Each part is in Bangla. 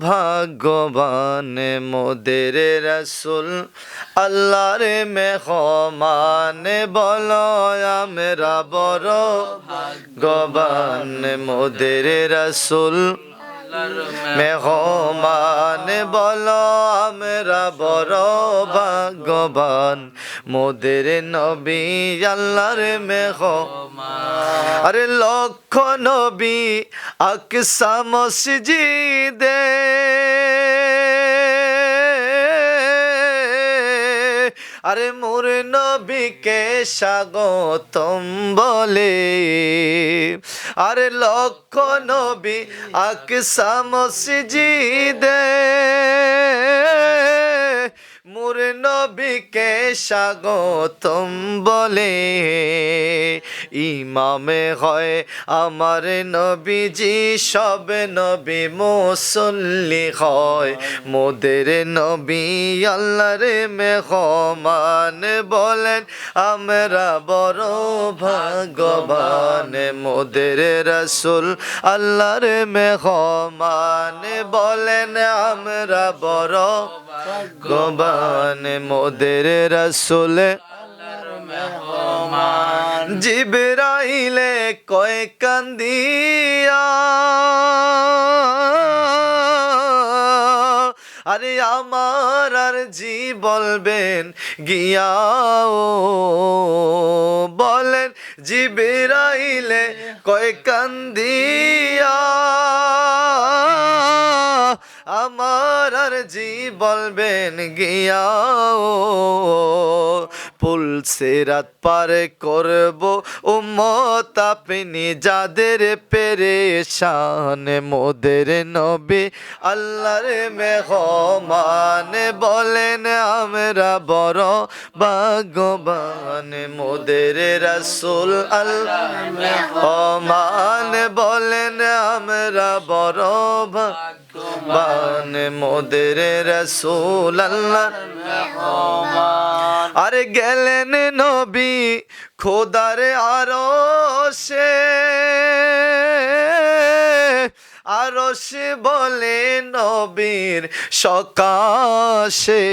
ভাগ্যবান মোদের রসুল, আল্লাহর মেহমান বলো আমরা বড় ভাগ্যবান মোদের রসুল মেহমান বলো আমরা বড় ভাগ্যবান মোদের নবী আল্লাহর মেহমান। আরে লক্ষ নবী আকসা মসজিদে। আরে মোর নবীকে স্বাগতম বলে। আরে লক্ষ নবী আকসা মসজিদে। নবীকে স্বাগতম বলে? ইমামে হয় আমার নবীজি, সব নবী মুসল্লি হয়। মোদের নবী আল্লাহর মেহমান বলেন, আমরা বড় ভাগ্যবান। মোদের রসুল আল্লাহর মেহমান বলেন, আমরা বড় ভাগ্যবান মোদের রসুল। জিবরাইলে কয় কান্দিয়া। আরে আমার আর জি বলবেন গিয়া বলেন, জিবরাইলে কয় কান্দিয়া। আমার আর জি বলবেন, গিয়া ও পুলসে রাত পার করব উম্মত আপনি যাদের পেরেশান, মোদের নবী আল্লাহর মেহমান বলেন, আমরা বড় ভাগ্যবান, মোদের রসুল আল্লাহ মেহমান বলেন, আমরা বড় ভাগ্যবান মোদের রসুল আরে গেলেন নবী খোদার আর সে আরও বলে নবীর সকাশে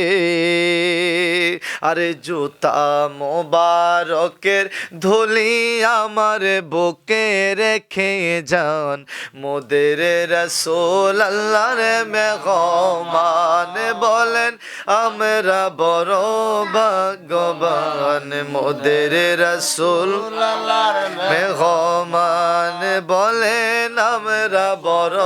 আরে জুতা মোবারকের ধুলি আমার বুকে রেখে যান। মোদের রসোল আল্লাহর মেহমান বলেন, আমরা বড় ভাগ্যবান। মোদের রসুল মেহমান বলেন, আমরা বড়